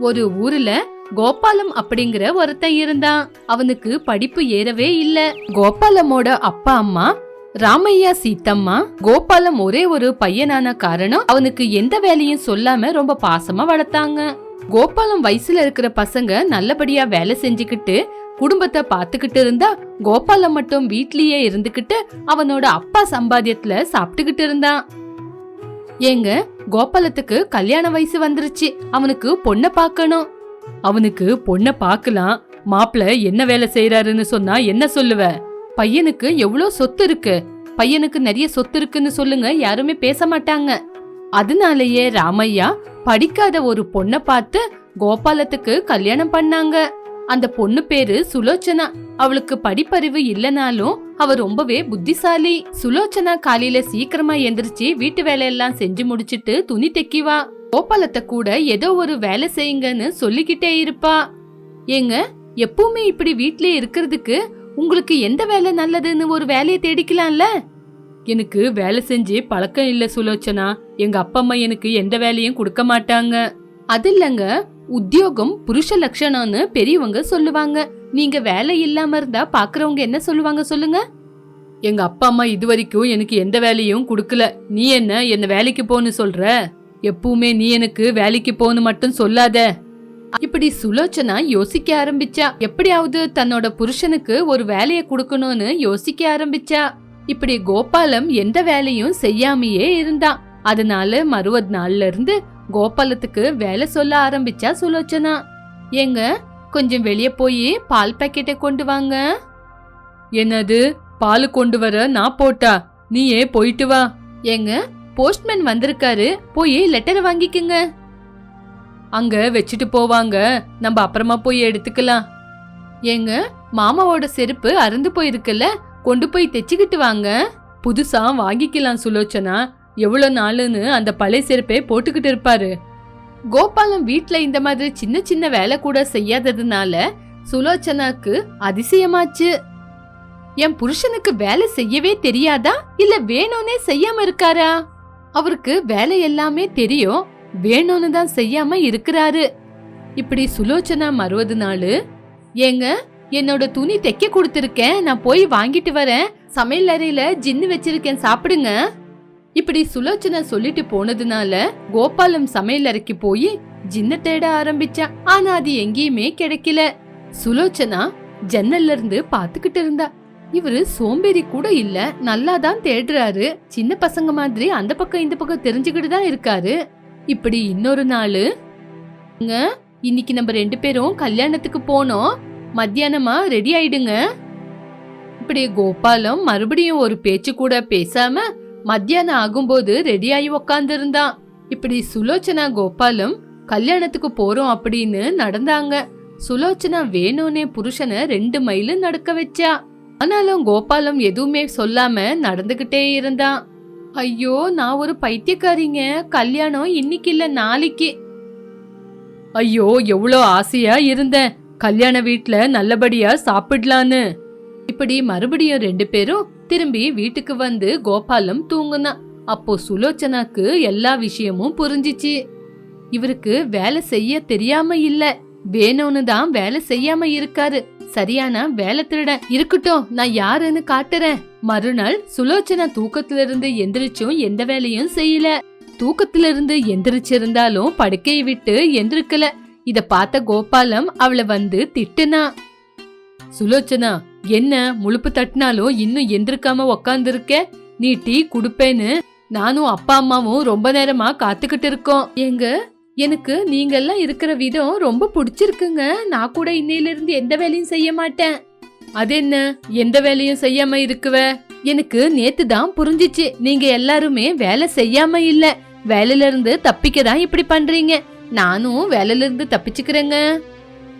ஒரு ஊர்ல கோபாலம் அப்படிங்கிற ஒருத்தன் இருந்தான். அவனுக்கு படிப்பு ஏறவே இல்ல. கோபாலமோட அப்பா அம்மா ராமையா சீத்தம்மா கோபாலம் ஒரே ஒரு பையனான காரணம் அவனுக்கு எந்த வேலையும் சொல்லாம ரொம்ப பாசமா வளர்த்தாங்க. கோபாலம் வயசுல இருக்கிற பசங்க நல்லபடியா வேலை செஞ்சுக்கிட்டு குடும்பத்தை பாத்துக்கிட்டு இருந்தா கோபாலம் மட்டும் வீட்லயே இருந்துகிட்டு அவனோட அப்பா சம்பாத்தியத்துல சாப்பிட்டுக்கிட்டு இருந்தான். ஏங்க கோபாலத்துக்கு கல்யாண வயசு வந்துருச்சு. அவனுக்கு பொண்ண பார்க்கணும் அவனுக்கு பொண்ண பார்க்கலாம் மாப்பிள என்ன வேலை செய்யறாருன்னு சொன்னா என்ன சொல்லுவ? பையனுக்கு எவ்வளோ சொத்து இருக்கு? பையனுக்கு நிறைய சொத்து இருக்குன்னு சொல்லுங்க யாருமே பேச மாட்டாங்க. அதனாலேயே ராமையா படிக்காத ஒரு பொண்ண பார்த்து கோபாலத்துக்கு கல்யாணம் பண்ணாங்க. அந்த பொண்ணு பேரு சுலோச்சனா. அவளுக்கு படிப்பறிவு இல்லனாலும் அவ ரொம்பவே புத்திசாலி. சுலோச்சனா காலையில சீக்கிரமா எந்திரிச்சு வீட்டு வேலையெல்லாம் செஞ்சு முடிச்சிட்டு துணி தைக்கிவா. கோபாலத்தை கூட ஏதோ ஒரு வேலை செய்யுங்கன்னு சொல்லிக்கிட்டே இருப்பா. ஏங்க எப்பவுமே இப்படி வீட்லயே இருக்கிறதுக்கு உங்களுக்கு எந்த வேலை நல்லதுன்னு ஒரு வேலையை தேடிக்கலாம்ல? எனக்கு வேலை செஞ்சு பழக்கம் இல்ல சுலோச்சனா. எங்க அப்பா அம்மா எனக்கு எந்த வேலையும் கொடுக்க மாட்டாங்க. அது இல்லங்க உத்தியோகம் புருஷ லட்சணம்னு பெரியவங்க சொல்லுவாங்க. நீங்க வேலை இல்லாம இருந்தா பாக்குறவங்க என்ன சொல்லுவாங்க சொல்லுங்க? எங்க அப்பா அம்மா இது வரைக்கும் எனக்கு எந்த வேலையும் கொடுக்கல. நீ என்ன என்ன வேலைக்கு போன்னு சொல்ற? எப்பவுமே நீ எனக்கு வேலைக்கு போன்னு மட்டும் சொல்லாத. இப்படி சுலோச்சனா யோசிக்க ஆரம்பிச்சா எப்படியாவது தன்னோட புருஷனுக்கு ஒரு வேலையை கொடுக்கணும்னு யோசிக்க ஆரம்பிச்சா இப்படி கோபாலம் எந்த வேலையும் செய்யாமையே இருந்தான். அதனால மறுவது நாள்ல இருந்து கோபாலத்துக்கு வேலை சொல்ல ஆரம்பிச்சா சுலோச்சனா? ஏங்க கொஞ்சம் வெளியே போய் பால் பாக்கெட்டை கொண்டு வாங்க. என்னது? பால் கொண்டு வர நான் போட்டா? நீயே போயிட்டு வா. ஏங்க போஸ்ட்மேன் வந்திருக்காரு. போய் லெட்டரை வாங்கிக்கங்க. அங்க வச்சுட்டு போவாங்க. நம்ம அப்புறமா போய் எடுத்துக்கலாம். ஏங்க மாமாவோட செருப்பு அருந்து போயிருக்குல்ல? கொண்டு போய் தைச்சுக்கிட்டு வாங்க. புதுசா வாங்கிக்கலாம் சுலோச்சனா. எவ்வளவு நாளுன்னு அந்த பழைய செருப்பே போட்டுக்கிட்டு இருப்பாரு. கோபாலம் வீட்ல இந்த மாதிரி சின்ன சின்ன வேலை கூட செய்யாததுனால சுலோச்சனாக்கு அதிசயமாச்சு. என் புருஷனுக்கு வேலை செய்யவே தெரியாதா? இல்ல வேணும்னே செய்யாம இருக்காரா? அவருக்கு வேலை எல்லாமே தெரியும். வேணும்னு தான் செய்யாம இருக்கிறாரு. இப்படி சுலோச்சனா மறுவது நாள் ஏங்க என்னோட துணி தைக்க கொடுத்துருக்கேன். நான் போய் வாங்கிட்டு வரேன். சமையல் அறையில ஜின்னு வச்சிருக்கேன். சாப்பிடுங்க. இப்படி சுலோச்சனா சொல்லிட்டு போனதுனால கோபாலம் சமையல் அறைக்கு போய் ஜின்ன தேட ஆரம்பிச்சான். ஆனா அது எங்கேயுமே கிடைக்கல. சுலோச்சனா ஜன்னல்ல இருந்து பாத்துக்கிட்டு இருந்தா. இவரு சோம்பேறி கூட இல்ல நல்லா தான் தேடுறாரு. சின்ன பசங்க மாதிரி அந்த பக்கம் இந்த பக்கம் தெரிஞ்சுக்கிட்டு தான் இருக்காரு. இப்படி இன்னொரு நாளு இன்னைக்கு நம்ம ரெண்டு பேரும் கல்யாணத்துக்கு போனோம். மத்தியானமா ரெடி ஆயிடுங்க. இப்படி கோபாலம் மறுபடியும் ஒரு பேச்சு கூட பேசாம மத்தியானம் ஆகும்போது ரெடியாகி உக்காந்துருந்தான் இப்படி சுலோச்சனா கோபாலம் கல்யாணத்துக்கு போறோம் அப்படின்னு நடந்தாங்க. சுலோச்சனா வேணும்னே புருஷனை ரெண்டு மைல் நடக்க வச்சா. ஆனாலும் கோபாலம் எதுவுமே சொல்லாம நடந்துகிட்டே இருந்தான் ஐயோ நான் ஒரு பைத்தியக்காரிங்க. கல்யாணம் இன்னைக்கு இல்ல நாளைக்கு. ஐயோ எவ்வளோ ஆசையா இருந்தேன். கல்யாண வீட்டில் நல்லபடியா சாப்பிடலான்னு. இப்படி மறுபடியும் ரெண்டு பேரும் திரும்பி வீட்டுக்கு வந்து கோபாலம் தூங்குனான் அப்போ சுலோச்சனாக்கு எல்லா விஷயமும் புரிஞ்சிச்சு. இவருக்கு வேலை செய்ய தெரியாம இல்ல. வேணும்னு தான் வேலை செய்யாம இருக்காரு. சரியான வேலை திருட. இருக்கட்டும் நான் யாருன்னு காட்டுறேன். மறுநாள் சுலோச்சனா தூக்கத்துல இருந்து எந்திரிச்சும் எந்த வேலையும் செய்யல. தூக்கத்துல இருந்து எந்திரிச்சிருந்தாலும் படுக்கையை விட்டு எந்திரிக்கல. இத பார்த்த கோபாலம் அவளை வந்து திட்டுனா. சுலோச்சனா என்ன முழுப்பு தட்டினாலும் இன்னும் எந்திருக்காம உக்காந்துருக்க? நீ டீ குடுப்பேன்னு நானும் அப்பா அம்மாவும் ரொம்ப நேரமா காத்துக்கிட்டு இருக்கோம். ஏங்க எனக்கு நீங்கெல்லாம் இருக்கிற விதம் ரொம்ப பிடிச்சிருக்குங்க. நான் கூட இன்னையில இருந்து எந்த வேலையும் செய்ய மாட்டேன். அது என்ன எந்த வேலையும் செய்யாம இருக்குவ? எனக்கு நேத்து தான் புரிஞ்சிச்சு. நீங்க எல்லாருமே வேலை செய்யாம இல்ல. வேலையில இருந்து தப்பிக்க தான் இப்படி பண்றீங்க. நானும் வேலையில இருந்து தப்பிச்சுக்கிறேங்க.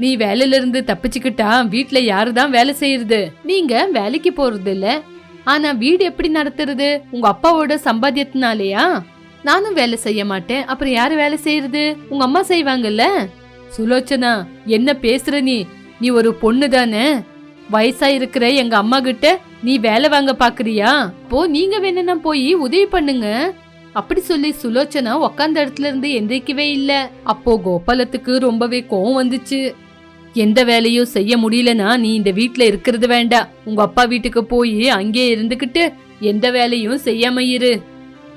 நீ வேலையில இருந்து தப்பிச்சுக்கிட்டா வீட்டுல யாரு தான் வேலை செய்யறது? நீங்க வேலைக்கு போறது இல்ல ஆனா வீடு எப்படி நடத்துறது? உங்க அப்பாவோட சம்பாத்தியத்தினாலயா? நானும் வேலை செய்ய மாட்டேன். அப்புறம் யாரு வேலை செய்யறது? உங்க அம்மா செய்வாங்கல்ல? சுலோச்சனா என்ன பேசுற நீ? நீ ஒரு பொண்ணு தானே? வயசா இருக்கிற எங்க அம்மா கிட்ட நீ வேலை வாங்க பாக்குறியா? போ நீங்க வேணும்னா போய் உதவி பண்ணுங்க. அப்படி சொல்லி சுலோச்சனா உக்காந்த இடத்துல இருந்து எந்திரிக்கவே இல்ல. அப்போ கோபாலத்துக்கு ரொம்பவே கோவம் வந்துச்சு. எந்த வேலையும் செய்ய முடியலனா நீ இந்த வீட்ல இருக்கிறது வேண்டாம் உங்க அப்பா வீட்டுக்கு போய் அங்கே இருந்துகிட்டு எந்த வேலையும் செய்யாம இரு.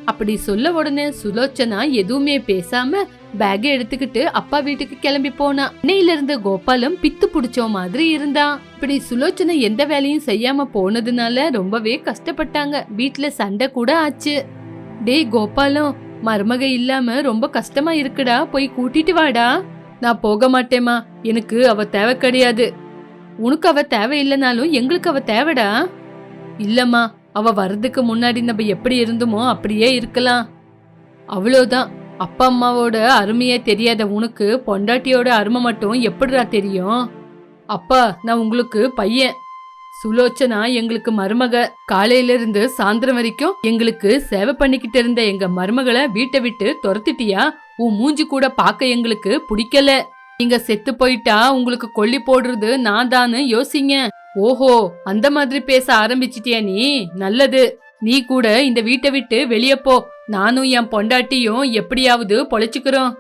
அப்படி சொல்ல உடனே சுலோச்சனா எதுவுமே பேசாம பேக்கை எடுத்துக்கிட்டு அப்பா வீட்டுக்கு கிளம்பி போனா. அன்னையில இருந்து கோபாலம் பித்து புடிச்ச மாதிரி இருந்தான் இப்படி சுலோச்சனா எந்த வேலையும் செய்யாம போனதுனால ரொம்பவே கஷ்டப்பட்டாங்க. வீட்டுல சண்டை கூட ஆச்சு. டேய் கோபாலம் மருமக இல்லாம ரொம்ப கஷ்டமா இருக்குடா. போய் கூட்டிட்டு வாடா. நான் போக மாட்டேமா எனக்கு அவ தேவை கிடையாது. உனக்கு அவ தேவை இல்லைனாலும் எங்களுக்கு அவ தேவைடா. இல்லம்மா அவ வர்றதுக்கு முன்னாடி நம்ம எப்படி இருந்தோமோ அப்படியே இருக்கலாம். அவ்வளோதான் அப்பா அம்மாவோட அருமையே தெரியாத உனக்கு பொண்டாட்டியோட அருமை மட்டும் எப்படிடா தெரியும்? அப்பா நான் உங்களுக்கு பையன். சுலோச்சனா எங்களுக்கு மருமக. காலையில இருந்து சாயந்தரம் வரைக்கும் எங்களுக்கு சேவை பண்ணிக்கிட்டு இருந்த எங்க மருமகளை வீட்டை விட்டு துரத்திட்டியா? உன் மூஞ்சி கூட பார்க்க எங்களுக்கு பிடிக்கல. நீங்க செத்து போயிட்டா உங்களுக்கு கொல்லி போடுறது நான் தான்னு யோசிங்க. ஓஹோ அந்த மாதிரி பேச ஆரம்பிச்சிட்டியா நீ? நல்லது. நீ கூட இந்த வீட்டை விட்டு வெளியே போ. நானும் என் பொண்டாட்டியும் எப்படியாவது பொழைச்சுக்கிறோம்.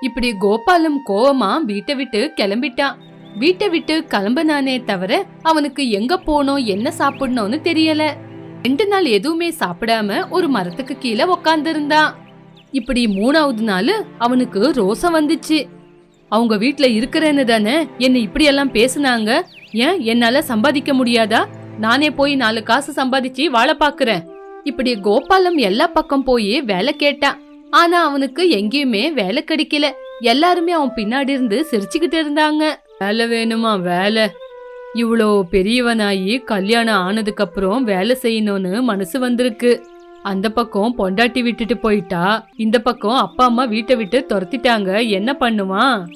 இப்படி கோபாலம் கோவமா வீட்டை விட்டு கிளம்பிட்டான் வீட்டை விட்டு கிளம்புனானே தவிர அவனுக்கு எங்க போனோம் என்ன சாப்பிடணும்னு தெரியல. ரெண்டு நாள் எதுவுமே சாப்பிடாம ஒரு மரத்துக்கு கீழே உக்காந்துருந்தான். இப்படி மூணாவது நாள் அவனுக்கு ரோசம் வந்துச்சு. அவங்க வீட்ல இருக்கிறேன்னு தானே என்னை இப்படியெல்லாம் பேசுனாங்க? ஏன் என்னால சம்பாதிக்க முடியாதா? நானே போய் நாலு காசு சம்பாதிச்சு வாழ பாக்குறேன். இப்படி கோபாலம் எல்லா பக்கம் போய் வேலை கேட்டான் ஆனா அவனுக்கு எங்கேயுமே வேலை கிடைக்கல. எல்லாருமே அவன் பின்னாடி இருந்து சிரிச்சுக்கிட்டு இருந்தாங்க. வேலை வேணுமா? வேலை. இவ்வளோ பெரியவனாயி கல்யாணம் ஆனதுக்கு அப்புறம் வேலை செய்யணும்னு மனசு வந்திருக்கு. அந்த பக்கம் பொண்டாட்டி விட்டுட்டு போயிட்டா. இந்த பக்கம் அப்பா அம்மா வீட்டை விட்டு துரத்திட்டாங்க. என்ன பண்ணுவான்?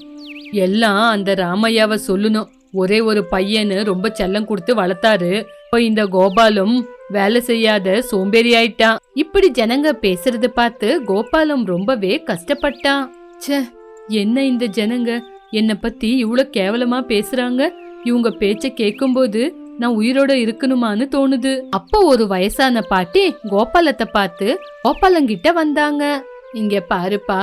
எல்லாம் அந்த ராமையாவை சொல்லணும். ஒரே ஒரு பையனு ரொம்ப செல்லம் கொடுத்து வளர்த்தாரு. இப்போ இந்த கோபாலும் வேலை செய்யாத சோம்பேறி ஆயிட்டான். இப்படி ஜனங்க பேசுறது பார்த்து கோபாலம் ரொம்பவே கஷ்டப்பட்டான். ச்சே என்ன இந்த ஜனங்க? என்னை பத்தி இவ்வளோ கேவலமா பேசுறாங்க? இவங்க பேச்சை கேட்கும்போது நான் உயிரோட இருக்கணுமான்னு தோணுது. அப்போ ஒரு வயசான பாட்டி கோபாலத்தை பார்த்து கோபாலங்கிட்ட வந்தாங்க. இங்க பாருப்பா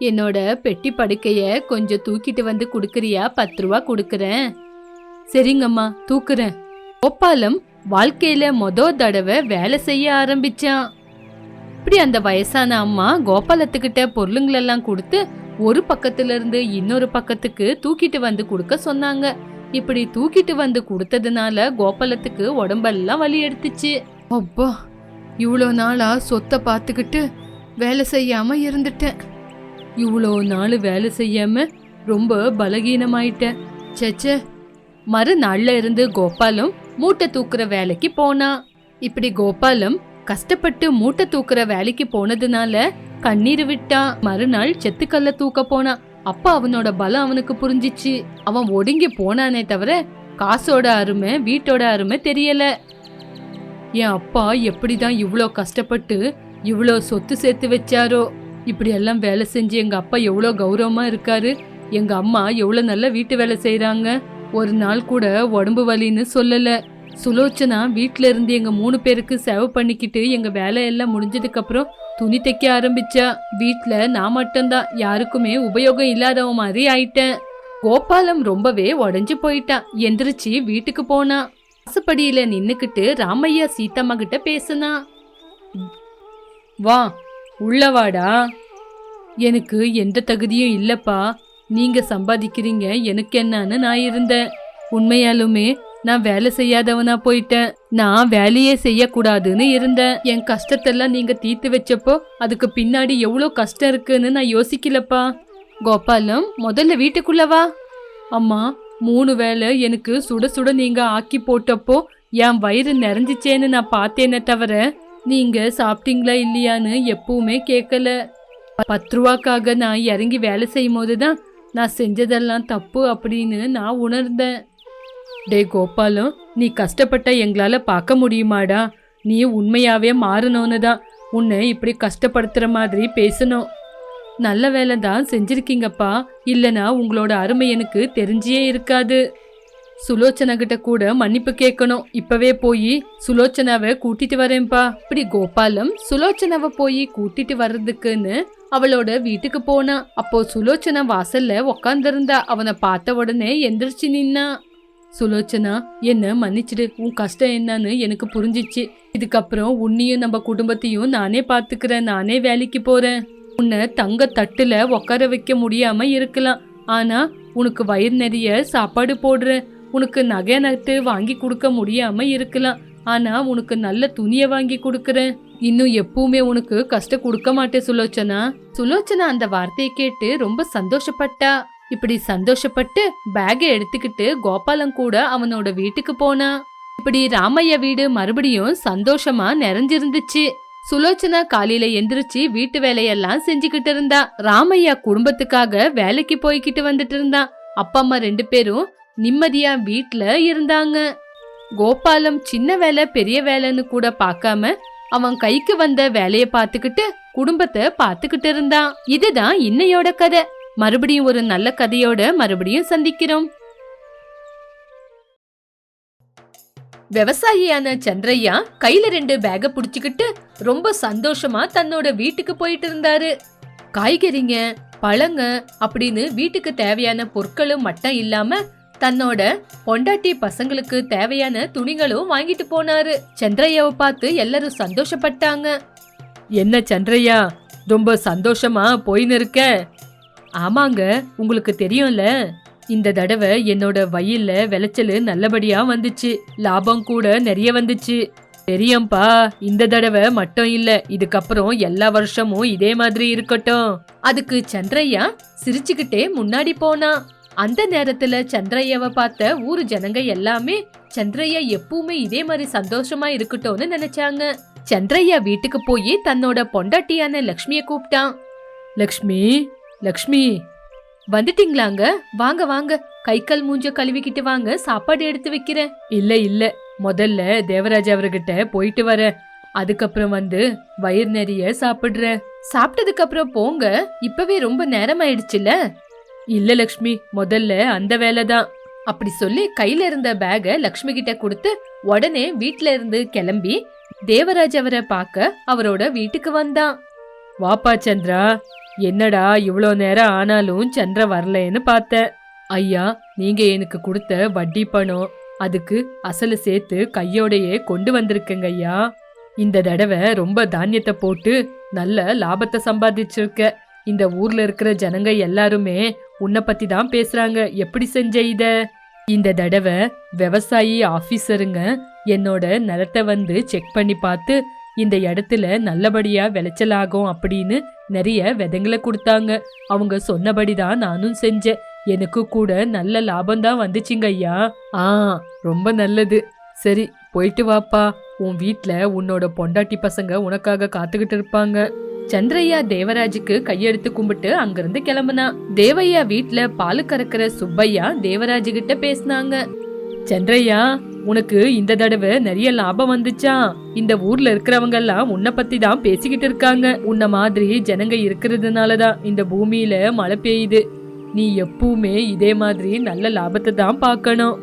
என்னோட பெட்டி படுக்கைய கொஞ்சம் தூக்கிட்டு வந்து குடுக்கறியா? பத்து ரூபா குடுக்கறேன். சரிங்கம்மா தூக்குறேன். கோபாலம் வாழ்க்கையில மொத தடவை வேலை செய்ய ஆரம்பிச்சான். இப்படி அந்த வயசான அம்மா கோபாலத்துக்கிட்ட பொருளுங்களெல்லாம் கொடுத்து ஒரு பக்கத்துல இருந்து இன்னொரு பக்கத்துக்கு தூக்கிட்டு வந்து கொடுக்க சொன்னாங்க. இப்படி தூக்கிட்டு வந்து கொடுத்ததுனால கோபாலத்துக்கு உடம்பெல்லாம் வலி எடுத்துச்சு. அப்பா இவ்வளோ நாளா சொத்தை பார்த்துக்கிட்டு வேலை செய்யாம இருந்துட்டேன். இவ்வளோ நாள் வேலை செய்யாம ரொம்ப பலகீனமாயிட்டேன். சேச்சே மறுநாள்ல இருந்து கோபாலம் மூட்டை தூக்குற வேலைக்கு போனா. இப்படி கோபாலம் கஷ்டப்பட்டு மூட்டை தூக்குற வேலைக்கு போனதுனால கண்ணீர் விட்டான் மறுநாள் செத்துக்கல்ல தூக்க போனான் அப்ப அவனோட பலம் அவனுக்கு புரிஞ்சிச்சு. அவன் ஒடுங்கி போனானே தவிர காசோட அருமை வீட்டோட அருமை தெரியல. என் அப்பா எப்படிதான் இவ்வளோ கஷ்டப்பட்டு இவ்வளோ சொத்து சேர்த்து வச்சாரோ. இப்படி எல்லாம் வேலை செஞ்சு எங்க அப்பா எவ்வளோ கௌரவமா இருக்காரு. எங்க அம்மா எவ்வளோ நல்ல வீட்டு வேலை செய்கிறாங்க ஒரு நாள் கூட உடம்பு வலின்னு சொல்லல. சுலோச்சனா வீட்டில் இருந்து எங்க மூணு பேருக்கு சேவை பண்ணிக்கிட்டு எங்க வேலையெல்லாம் முடிஞ்சதுக்கு அப்புறம் துணி தைக்க ஆரம்பிச்சா வீட்ல நான் மட்டும்தான் யாருக்குமே உபயோகம் இல்லாதவ மாதிரி ஆயிட்டேன். கோபாலம் ரொம்பவே உடஞ்சி போயிட்டான் எந்திரிச்சு வீட்டுக்கு போனான் வாசப்படியில நின்னுக்கிட்டு ராமையா சீத்தம்மா கிட்ட பேசுனா. வா உள்ளவாடா எனக்கு எந்த தகுதியும் இல்லப்பா. நீங்க சம்பாதிக்கிறீங்க எனக்கு என்னன்னு நான் இருந்தேன். உண்மையாலுமே நான் வேலை செய்யாதவனா போயிட்டேன். நான் வேலையே செய்யக்கூடாதுன்னு இருந்தேன். என் கஷ்டத்தெல்லாம் நீங்க தீர்த்து வச்சப்போ அதுக்கு பின்னாடி எவ்வளோ கஷ்டம் இருக்குன்னு நான் யோசிக்கலப்பா. கோபாலம் முதல்ல வீட்டுக்குள்ளவா அம்மா மூணு வேளை எனக்கு சுட சுட நீங்க ஆக்கி போட்டப்போ என் வயிறு நிறைஞ்சிச்சேன்னு நான் பார்த்தேனே தவிர நீங்க சாப்பிட்டீங்களா இல்லையான்னு எப்பவுமே கேட்கல. பத்து ரூபாக்காக நான் இறங்கி வேலை செய்யும் போது தான் நான் செஞ்சதெல்லாம் தப்பு அப்படின்னு நான் உணர்ந்தேன். டே கோபாலம் நீ கஷ்டப்பட்ட எங்களால பார்க்க முடியுமாடா? நீ உண்மையாவே மாறணும்னு தான் உன்னை இப்படி கஷ்டப்படுத்துற மாதிரி பேசணும். நல்ல வேலை தான் செஞ்சிருக்கீங்கப்பா. இல்லனா உங்களோட அருமை எனக்கு தெரிஞ்சியே இருக்காது. சுலோச்சனகிட்ட கூட மன்னிப்பு கேட்கணும். இப்பவே போய் சுலோச்சனாவை கூட்டிட்டு வரேன்ப்பா. இப்படி கோபாலம் சுலோச்சனாவை போய் கூட்டிட்டு வர்றதுக்குன்னு அவளோட வீட்டுக்கு போனா. அப்போ சுலோச்சனா வாசல்ல உக்காந்துருந்தா. அவனை பார்த்த உடனே எந்திரிச்சு நின்னா. சுலோச்சனா என்ன மன்னிச்சிடு. உன் கஷ்டம் என்னன்னு எனக்கு புரிஞ்சிச்சு. இதுக்கப்புறம் உன்னையும் நம்ம குடும்பத்தையும் நானே பாத்துக்கிறேன் நானே வேலைக்கு போறேன். உன்னை தங்க தட்டுல உட்கார வைக்க முடியாம இருக்கலாம். ஆனா உனக்கு வயிறு நிறைய சாப்பாடு போடுறேன். உனக்கு நகை நட்டு வாங்கி கொடுக்க முடியாம இருக்கலாம். ஆனா உனக்கு நல்ல துணியை வாங்கி கொடுக்கறேன். இன்னும் எப்பவுமே உனக்கு கஷ்டம் கொடுக்க மாட்டேன் சுலோச்சனா. சுலோச்சனா அந்த வார்த்தையை கேட்டு ரொம்ப சந்தோஷப்பட்டா. இப்படி சந்தோஷப்பட்டு பேகை எடுத்துக்கிட்டு கோபாலம் கூட அவனோட வீட்டுக்கு போனா. இப்படி ராமையா வீடு மறுபடியும் சந்தோஷமா நிறைஞ்சிருந்துச்சு. சுலோச்சனா காலையில எந்திரிச்சு வீட்டு வேலையெல்லாம் செஞ்சுக்கிட்டு இருந்தா. ராமையா குடும்பத்துக்காக வேலைக்கு போய்கிட்டு வந்துட்டு இருந்தான் அப்பா அம்மா ரெண்டு பேரும் நிம்மதியா வீட்ல இருந்தாங்க. கோபாலம் சின்ன வேலை பெரிய வேலைன்னு கூட பார்க்காம அவன் கைக்கு வந்த வேலையை பார்த்துக்கிட்டு குடும்பத்தை பார்த்துக்கிட்டு இருந்தான். இதுதான் இன்னையோட கதை. மறுபடியும் ஒரு நல்ல கதையோட மறுபடியும் சந்திக்கிறோம். விவசாயியான சந்திரையா கையில ரெண்டு பேக புடிச்சுக்கிட்டு ரொம்ப சந்தோஷமா தன்னோட வீட்டுக்கு போயிட்டு இருந்தாரு. காய்கறிங்க பழங்க அப்படின்னு வீட்டுக்கு தேவையான பொருட்களும் மட்டும் இல்லாம தன்னோட பொண்டாட்டி பசங்களுக்கு தேவையான துணிகளும் வாங்கிட்டு போனாரு. சந்திரையாவை பார்த்து எல்லாரும் சந்தோஷப்பட்டாங்க. என்ன சந்திரையா ரொம்ப சந்தோஷமா போயின்னு இருக்க? ஆமாங்க உங்களுக்கு தெரியும்ல. இந்த தடவை என்னோட வயல்ல விளைச்சல் நல்லபடியா வந்துச்சு. லாபம் கூட நிறைய வந்துச்சு. தெரியும்பா இந்த தடவை மட்டும் இல்ல இதுக்கப்புறம் எல்லா வருஷமும் இதே மாதிரி இருக்கட்டும். அதுக்கு சந்திரையா சிரிச்சுக்கிட்டே முன்னாடி போனா. அந்த நேரத்துல சந்திரையாவை பார்த்த ஊர் ஜனங்க எல்லாமே சந்திரையா எப்பவுமே இதே மாதிரி சந்தோஷமா இருக்கட்டும்னு நினைச்சாங்க. சந்திரையா வீட்டுக்கு போய் தன்னோட பொண்டாட்டியான லக்ஷ்மிய கூப்பிட்டான். லக்ஷ்மி லக்ஷ்மி வந்துட்டீங்களாங்க? வாங்க வாங்க. கை கால் மூஞ்ச கழுவிக்கிட்டு வாங்க. சாப்பாடு எடுத்து வைக்கிறேன். இல்ல இல்ல. முதல்ல தேவராஜ் அவர்கிட்ட போயிட்டு வரேன். அதுக்கப்புறம் வந்து வயிறு நிறைய சாப்பிடுற சாப்பிட்டதுக்கு அப்புறம் போங்க. இப்பவே ரொம்ப நேரம் ஆயிடுச்சுல? இல்ல லக்ஷ்மி முதல்ல அந்த வேலை தான். அப்படி சொல்லி கையில இருந்த பேக லக்ஷ்மி கிட்ட கொடுத்து உடனே வீட்ல இருந்து கிளம்பி தேவராஜ் அவரை பார்க்க அவரோட வீட்டுக்கு வந்தான். வாப்பா சந்திரா. என்னடா இவ்வளோ நேரம் ஆனாலும் சந்திர வரலன்னு பார்த்தேன் ஐயா நீங்க எனக்கு கொடுத்த வட்டி பணம் அதுக்கு அசலு சேர்த்து கையோடையே கொண்டு வந்திருக்கேங்க ஐயா. இந்த தடவை ரொம்ப தானியத்தை போட்டு நல்ல லாபத்தை சம்பாதிச்சிருக்க. இந்த ஊர்ல இருக்கிற ஜனங்க எல்லாருமே உன்னை பத்தி தான் பேசுறாங்க. எப்படி செஞ்ச இத? இந்த தடவை விவசாயி ஆபீசருங்க என்னோட நிலத்தை வந்து செக் பண்ணி பார்த்து இந்த இடத்துல நல்லபடியா விளைச்சலாகும் அப்படின்னு நிறைய விதைங்களை கொடுத்தாங்க. அவங்க சொன்னபடி தான் நானும் செஞ்சேன். எனக்கு கூட நல்ல லாபம் தான் வந்துச்சுங்க ஐயா. ஆ ரொம்ப நல்லது. சரி போயிட்டு வாப்பா. உன் வீட்டில் உன்னோட பொண்டாட்டி பசங்க உனக்காக காத்துக்கிட்டு இருப்பாங்க. சந்திரையா தேவராஜுக்கு கையெடுத்து கும்பிட்டு அங்கிருந்து கிளம்புனா. தேவையா வீட்டுல பாலு கறக்கிற சுப்பையா தேவராஜு கிட்ட பேசினாங்க. சந்திரையா உனக்கு இந்த தடவை நிறைய லாபம் வந்துச்சா? இந்த ஊர்ல இருக்கிறவங்க எல்லாம் உன்னை பத்தி தான் பேசிக்கிட்டு இருக்காங்க. உன்ன மாதிரி ஜனங்க இருக்கிறதுனால தான் இந்த பூமியில மழை பெய்யுது. நீ எப்பவுமே இதே மாதிரி நல்ல லாபத்தை தான் பார்க்கணும்.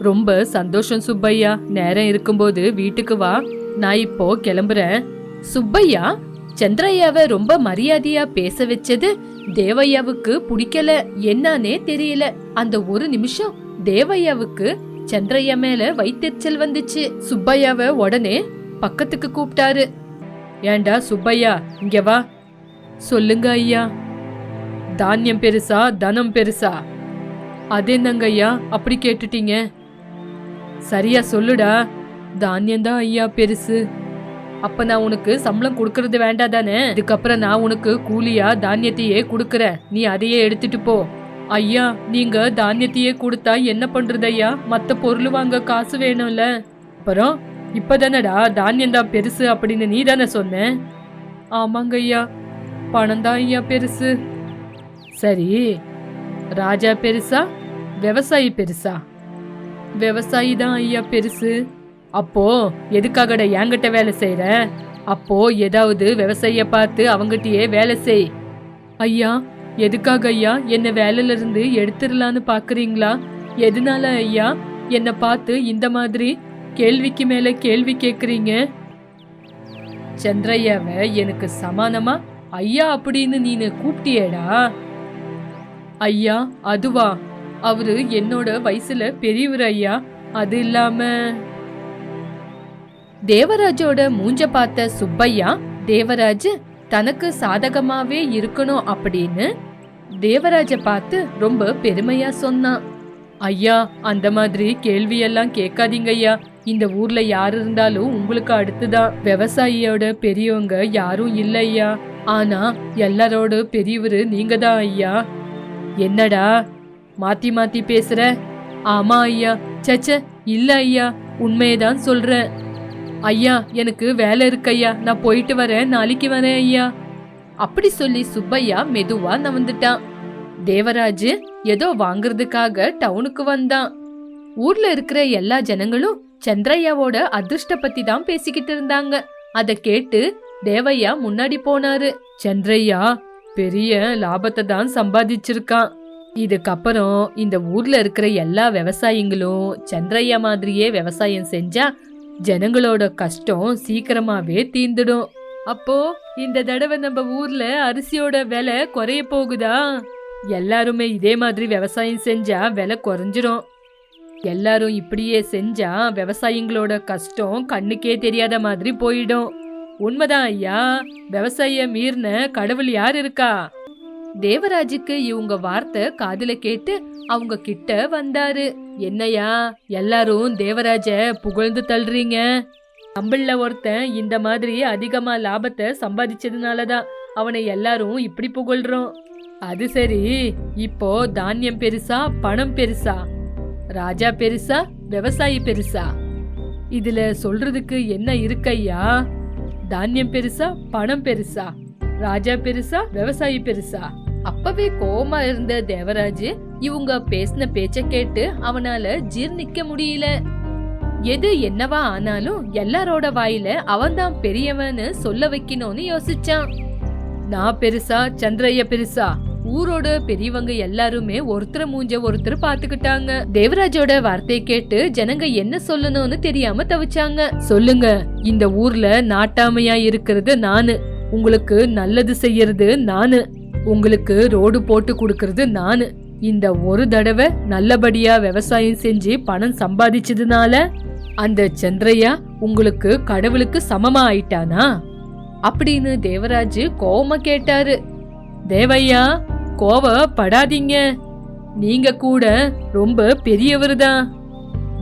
ரொம்ப சந்தோஷம் சுப்பையா. நேரம் இருக்கும்போது வீட்டுக்கு வா. நான் இப்போ கிளம்புறேன். சுப்பையா சந்திரையாவை ரொம்ப மரியாதையா பேச வச்சது தேவையாவுக்கு பிடிக்கல. என்னன்னே தெரியல. அந்த ஒரு நிமிஷம் தேவையாவுக்கு சந்திரையா மேல வைத்தெரிச்சல் வந்துச்சு. சுப்பையாவை உடனே பக்கத்துக்கு கூப்பிட்டாரு ஏண்டா சுப்பையா இங்க வா. சொல்லுங்க ஐயா. தானியம் பெருசா தனம் பெருசா? அதென்னங்க ஐயா அப்படி கேட்டுட்டீங்க? சரியா சொல்லுடா. தானியந்தான் ஐயா பெருசு. அப்ப நான் உனக்கு சம்பளம் கொடுக்கறது வேண்டாதானே இதுக்கப்புறம் நான் உனக்கு கூலியா தானியத்தையே கொடுக்குறேன். நீ அதையே எடுத்துட்டு போ. ஐயா நீங்க தானியத்தையே கொடுத்தா என்ன பண்றது ஐயா மத்த பொருள் வாங்க காசு வேணும்ல. அப்புறம் இப்பதானடா தானியம் தான் பெருசு அப்படின்னு நீ தானே சொன்ன? ஆமாங்க ஐயா பணம் தான் ஐயா பெருசு. சரி ராஜா பெருசா விவசாயி பெருசா? விவசாயி தான் ஐயா பெருசு. அப்போ எதுக்காகடா என்கிட்ட வேலை செய்யற அப்போ ஏதாவது விவசாயிய பார்த்து அவங்ககிட்டயே வேலை செய். ஐயா எதுக்காக ஐயா? என்னை வேலையில இருந்து எடுத்துடலான்னு பாக்குறீங்களா எதனால ஐயா? என்னை பார்த்து இந்த மாதிரி கேள்விக்கு மேல கேள்வி கேக்குறீங்க சந்திரையாவை எனக்கு சமானமா? ஐயா அப்படின்னு நீனு கூப்பிட்டியடா? ஐயா அதுவா? அவரு என்னோட வயசுல பெரியவர் ஐயா. அது இல்லாம தேவராஜோட மூஞ்ச பார்த்த சுப்பையா? தேவராஜ் தனக்கு சாதகமாவே இருக்கணும் அப்படின்னு தேவராஜ பார்த்து ரொம்ப பெருமையா சொன்னான். ஐயா அந்த மாதிரி கேள்வியெல்லாம் கேட்காதீங்க ஐயா. இந்த ஊர்ல யார் இருந்தாலும் உங்களுக்கு அடுத்துதான் விவசாயியோட பெரியவங்க யாரும் இல்ல ஐயா. ஆனா எல்லாரோட பெரியவரு நீங்க தான் ஐயா. என்னடா மாத்தி மாத்தி பேசுற? ஆமா ஐயா. சச்ச இல்ல ஐயா. உண்மையதான் சொல்றேன். ஐயா எனக்கு வேலை இருக்கு ஐயா. நான் போயிட்டு வரேன். நாளைக்கு வரேன் ஐயா. அப்படி சொல்லி சுப்பையா மெதுவா நவந்துட்டான் தேவராஜ் ஏதோ வாங்குறதுக்காக டவுனுக்கு வந்தான். ஊர்ல இருக்கிற எல்லா ஜனங்களும் சந்திரையாவோட அதிர்ஷ்ட பத்தி தான் பேசிக்கிட்டு இருந்தாங்க. அத கேட்டு தேவையா முன்னாடி போனாரு. சந்திரையா பெரிய லாபத்தை தான் சம்பாதிச்சிருக்கான். இதுக்கப்புறம் இந்த ஊர்ல இருக்கிற எல்லா விவசாயிங்களும் சந்திரையா மாதிரியே விவசாயம் செஞ்சா ஜனங்களோட கஷ்டம் சீக்கிரமாவே தீந்துடும் அப்போ இந்த தடவை நம்ம ஊர்ல அரிசியோட விலை குறைய போகுதா? எல்லாருமே இதே மாதிரி விவசாயம் செஞ்சா விலை குறைஞ்சிரும். எல்லாரும் இப்படியே செஞ்சா விவசாயிங்களோட கஷ்டம் கண்ணுக்கே தெரியாத மாதிரி போயிடும். உண்மைதான் ஐயா விவசாய மீறின கடவுள் யார் இருக்கா? தேவராஜுக்கு இவங்க வார்த்தை காதுல கேட்டு அவங்க கிட்ட வந்தாரு. என்னையா எல்லாரும் தேவராஜ புகழ்ந்து தள்ளுறீங்க? நம்மள ஒருத்தன் இந்த மாதிரி அதிகமா லாபத்தை சம்பாதிச்சதுனாலதான் அவனை எல்லாரும் இப்படி புகழ்றோம். அது சரி இப்போ தானியம் பெருசா பணம் பெருசா? ராஜா பெருசா விவசாயி பெருசா? இதுல சொல்றதுக்கு என்ன இருக்கையா தானியம் பெருசா பணம் பெருசா? ராஜா பெருசா விவசாயி பெருசா? அப்பவே கோமா இருந்த தேவராஜ் இவங்க பேசின பேச்ச கேட்டு அவனால ஜீர்ணிக்க முடியல. எது என்னவா ஆனாலும் எல்லாரோட வாயில அவன்தான் பெரியவன்னு சொல்ல வைக்கணும்னு யோசிச்சான். நான் பெருசா சந்திரைய பெருசா? ஊரோட பெரியவங்க எல்லாருமே ஒருத்தர் மூஞ்ச ஒருத்தர் பாத்துக்கிட்டாங்க. தேவராஜோட வார்த்தையை கேட்டு ஜனங்க என்ன சொல்லணும்னு தெரியாம தவிச்சாங்க. சொல்லுங்க இந்த ஊர்ல நாட்டாமையா இருக்கிறது நானு. உங்களுக்கு நல்லது செய்யறது நானு. உங்களுக்கு ரோடு போட்டு கொடுக்கறது நானு. இந்த ஒரு தடவை நல்லபடியா விவசாயம் செஞ்சு பணம் சம்பாதிச்சதுனால அந்த சந்திரையா உங்களுக்கு கடவுளுக்கு சமமா ஆயிட்டானா? அப்படின்னு தேவராஜ் கோவமா கேட்டாரு. தேவையா கோவப்படாதீங்க. நீங்க கூட ரொம்ப பெரியவர் தான்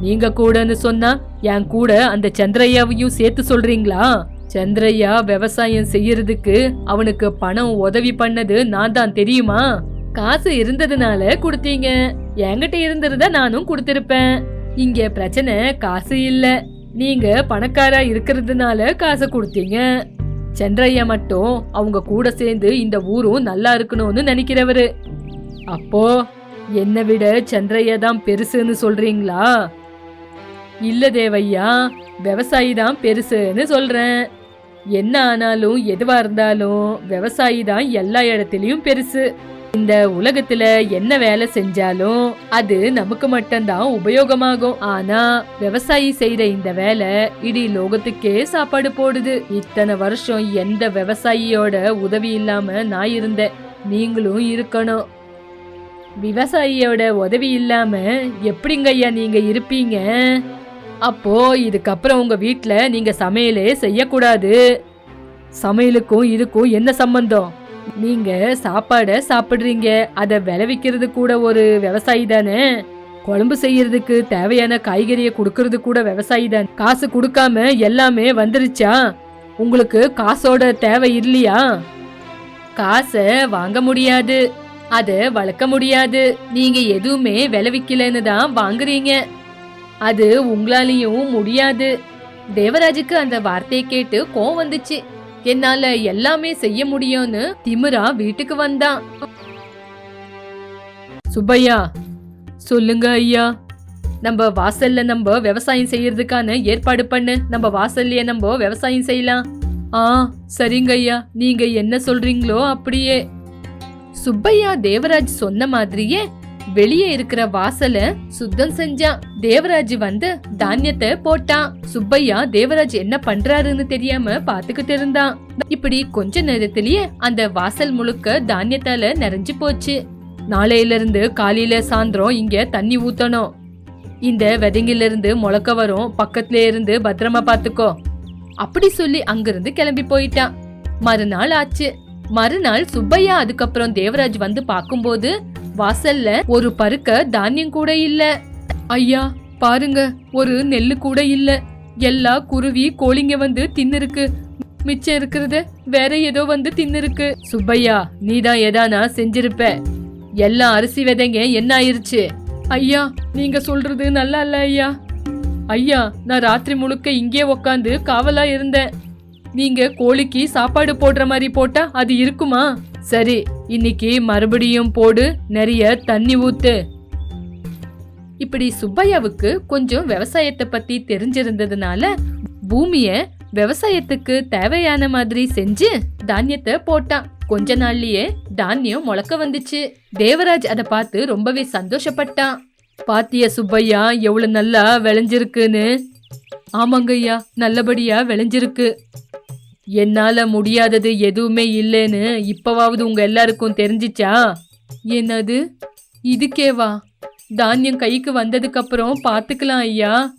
நீங்க கூடன்னு சொன்னா என் கூட அந்த சந்திரையாவையும் சேர்த்து சொல்றீங்களா? சந்திரையா விவசாயம் செய்யறதுக்கு அவனுக்கு பணம் உதவி பண்ணது நான் தான் தெரியுமா? காசு இருந்ததுனால கொடுத்தீங்க. என்கிட்ட இருந்திருந்தா நானும் கொடுத்திருப்பேன். இங்க பிரச்சனை காசு இல்ல. நீங்க பணக்காரா இருக்கிறதுனால காசு கொடுத்தீங்க. சந்திரையா மட்டும் அவங்க கூட சேர்ந்து இந்த ஊரும் நல்லா இருக்கணும்னு நினைக்கிறவரு. அப்போ என்னை விட சந்திரையா தான் பெருசுன்னு சொல்றீங்களா? இல்ல தேவையா விவசாயி தான் பெருசுன்னு சொல்றேன். என்ன ஆனாலும் எதுவா இருந்தாலும் விவசாயி தான் எல்லா இடத்துலயும் பெருசு. இந்த உலகத்துல என்ன வேலை செஞ்சாலும் அது நமக்கு மட்டும்தான் உபயோகமாகும். ஆனா விவசாயி செய்யற இந்த வேலை இடி லோகத்துக்கே சாப்பாடு போடுது. இத்தனை வருஷம் எந்த விவசாயியோட உதவி இல்லாம நான் இருந்தேன். நீங்களும் இருக்கணும். விவசாயியோட உதவி இல்லாம எப்படிங்க ஐயா நீங்க இருப்பீங்க? அப்போ இதுக்கப்புறம் உங்க வீட்ல நீங்க சமையலே செய்யக்கூடாது. சமையலுக்கும் இதுக்கும் என்ன சம்பந்தம்? நீங்க சாப்பாடை சாப்பிடுறீங்க. அதை விளைவிக்கிறது கூட ஒரு விவசாயி தானே? குழம்பு செய்யறதுக்கு தேவையான காய்கறியை கொடுக்கறது கூட விவசாயி தான். காசு கொடுக்காம எல்லாமே வந்துருச்சா? உங்களுக்கு காசோட தேவை இல்லையா? காசை வாங்க முடியாது. அதை வளர்க்க முடியாது. நீங்க எதுவுமே விளைவிக்கலன்னு தான் வாங்குறீங்க. அது உங்களாலையும் முடியாது. தேவராஜுக்கு அந்த வார்த்தையை கேட்டு கோவம் வந்துச்சு. என்னால எல்லாமே செய்ய முடியும்னு திமிரா வீட்டுக்கு வந்தான் சுப்பையா சொல்லுங்க ஐயா. நம்ம வாசல்ல நம்ம விவசாயம் செய்யறதுக்கான ஏற்பாடு பண்ணு. நம்ம வாசல்லையே நம்ம விவசாயம் செய்யலாம். ஆ சரிங்க ஐயா. நீங்க என்ன சொல்றீங்களோ அப்படியே. சுப்பையா தேவராஜ் சொன்ன மாதிரியே வெளியே இருக்கிற வாசல சுத்தம் செஞ்சான். தேவராஜ் வந்து தானியத்தை போட்டான். சுப்பையா தேவராஜ் என்ன பண்றாருன்னு தெரியாம பாத்துக்கிட்டு இருந்தான். இப்படி கொஞ்ச நேரத்திலேயே அந்த வாசல் முழுக்க தானியத்தால நிறைஞ்சு போச்சு. நாளையில இருந்து காலையில சாயந்தரம் இங்க தண்ணி ஊத்தணும். இந்த விதைங்கில இருந்து முளைக்க வரும். பக்கத்துல இருந்து பத்திரமா பாத்துக்கோ அப்படி சொல்லி அங்கிருந்து கிளம்பி போயிட்டான். மறுநாள் ஆச்சு. மறுநாள் சுப்பையா அதுக்கப்புறம் தேவராஜ் வந்து பார்க்கும்போது வாசல்ல ஒரு பருக்க தானியம் கூட இல்ல. ஐயா பாருங்க ஒரு நெல்லு கூட இல்ல. எல்லா குருவி கோழிங்க வந்து தின்னுருக்கு. மிச்சம் இருக்கிறது வேற ஏதோ வந்து தின்னுருக்கு. சுப்பையா நீதான் எதானா செஞ்சிருப்ப. எல்லா அரிசி விதைங்க என்ன ஆயிருச்சு? ஐயா நீங்க சொல்றது நல்லா இல்ல ஐயா. ஐயா நான் ராத்திரி முழுக்க இங்கே உக்காந்து காவலா இருந்தேன். நீங்க கோழிக்கு சாப்பாடு போடுற மாதிரி போட்டா அது இருக்குமா? சரி இன்னைக்கு மறுபடியும் போடு நிறைய தண்ணி ஊத்து. இப்படி சுப்பையாவுக்கு கொஞ்சம் விவசாயத்தை பத்தி தெரிஞ்சிருந்ததுனால பூமிய விவசாயத்துக்கு தேவையான மாதிரி செஞ்சு தானியத்தை போட்டான். கொஞ்ச நாள்லயே தானியம் முளக்க வந்துச்சு. தேவராஜ் அதை பார்த்து ரொம்பவே சந்தோஷப்பட்டான். பாத்திய சுப்பையா எவ்வளவு நல்லா விளைஞ்சிருக்குன்னு? ஆமாங்கய்யா நல்லபடியா விளைஞ்சிருக்கு. என்னால முடியாதது எதுவுமே இல்லைன்னு இப்பவாவது உங்க எல்லாருக்கும் தெரிஞ்சிச்சா? என்னது? இதுக்கேவா? தானியம் கைக்கு வந்ததுக்கு அப்புறம் பாத்துக்கலாம் ஐயா.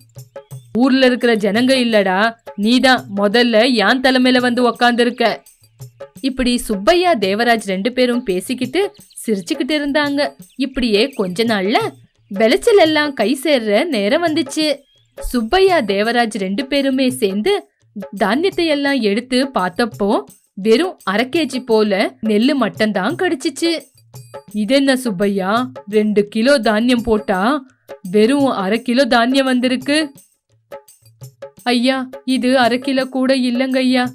ஊர்ல இருக்கிற ஜனங்க இல்லடா நீதான் முதல்ல யான் தலைமையில வந்து உக்காந்துருக்க? இப்படி சுப்பையா தேவராஜ் ரெண்டு பேரும் பேசிக்கிட்டு சிரிச்சுக்கிட்டு இருந்தாங்க. இப்படியே கொஞ்ச நாள்ல விளைச்சல் எல்லாம் கை சேர்ற நேரம் வந்துச்சு. சுப்பையா தேவராஜ் ரெண்டு பேருமே சேர்ந்து தானியத்தை எல்லாம் எடுத்து பார்த்தப்போ வெறும் அரை கேஜி போல நெல்லு மட்டும்தான் கிடைச்சிச்சு. இதென்ன சுப்பையா? ரெண்டு கிலோ தானியம் போட்டா வெறும் அரை கிலோ தானியம் வந்திருக்கு. ஐயா இது அரை கிலோ கூட இல்லைங்க ஐயா.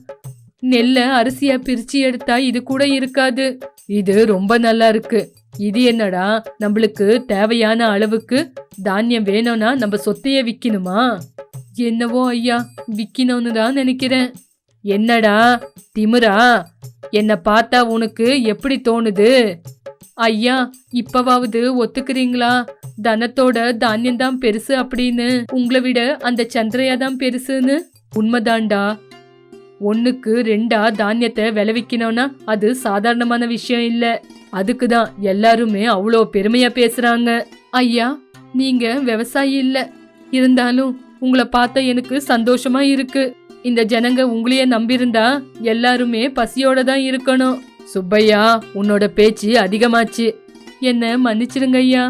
நெல்லை அரிசியா பிரிச்சு எடுத்தா இது கூட இருக்காது. இது ரொம்ப நல்லா இருக்கு. இது என்னடா? நம்மளுக்கு தேவையான அளவுக்கு தானியம் வேணும்னா நம்ம சொத்தையே விக்கணுமா? என்னவோ ஐயா விக்கணும்னு தான் நினைக்கிறேன். என்னடா திமிரா என்னை பார்த்தா உனக்கு எப்படி தோணுது? ஐயா இப்பவாவது ஒத்துக்கிறீங்களா? தனத்தோட தானியம் தான் பெருசு அப்படின்னு. உங்களை விட அந்த சந்திரையா தான் பெருசுன்னு? உண்மைதான்டா. ஒன்றுக்கு ரெண்டா தானியத்தை விளைவிக்கணும்னா அது சாதாரணமான விஷயம் இல்லை. அதுக்கு தான் எல்லாருமே அவ்வளோ பெருமையா பேசுறாங்க. ஐயா நீங்க விவசாயி இல்ல. இருந்தாலும் உங்களை பார்த்தா எனக்கு சந்தோஷமா இருக்கு. இந்த ஜனங்க உங்களையே நம்பியிருந்தா எல்லாருமே பசியோட தான் இருக்கணும். சுப்பையா உன்னோட பேச்சு அதிகமாச்சு. என்ன மன்னிச்சிடுங்க ஐயா.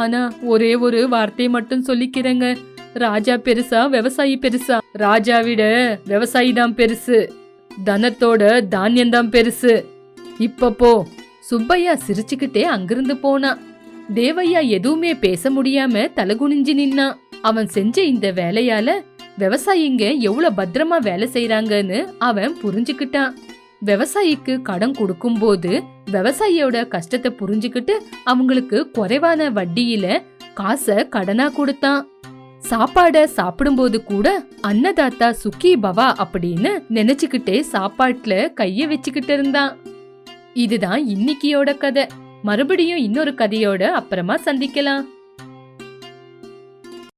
ஆனா ஒரே ஒரு வார்த்தை மட்டும் சொல்லிக்கிறேங்க. ராஜா பெருசா விவசாயி பெருசா? ராஜா விட விவசாயி தான் பெருசு. தனத்தோட தானியம் தான் பெருசு. இப்ப போ. சுப்பையா சிரிச்சுக்கிட்டே அங்கிருந்து போனான் தேவையா எதுவுமே பேச முடியாம தலகுனிஞ்சு நின்னான் அவன் செஞ்ச இந்த வேலையால விவசாயிங்க எவ்வளவு பத்திரமா வேலை செய்யறாங்கன்னு அவன் புரிஞ்சுக்கிட்டான். விவசாயிக்கு கடன் கொடுக்கும்போது விவசாயியோட கஷ்டத்தை புரிஞ்சுக்கிட்டு அவங்களுக்கு குறைவான வட்டியில காசை கடனா கொடுத்தான். சாப்பாட சாப்பிடும்போது கூட அன்னதாத்தா சுக்கி பவா அப்படின்னு நினைச்சுக்கிட்டே சாப்பாட்டுல கைய வச்சுக்கிட்டு இருந்தான். இதுதான் இன்னைக்கியோட கதை. மறுபடியும் இன்னொரு கதையோட அப்புறமா சந்திக்கலாம்.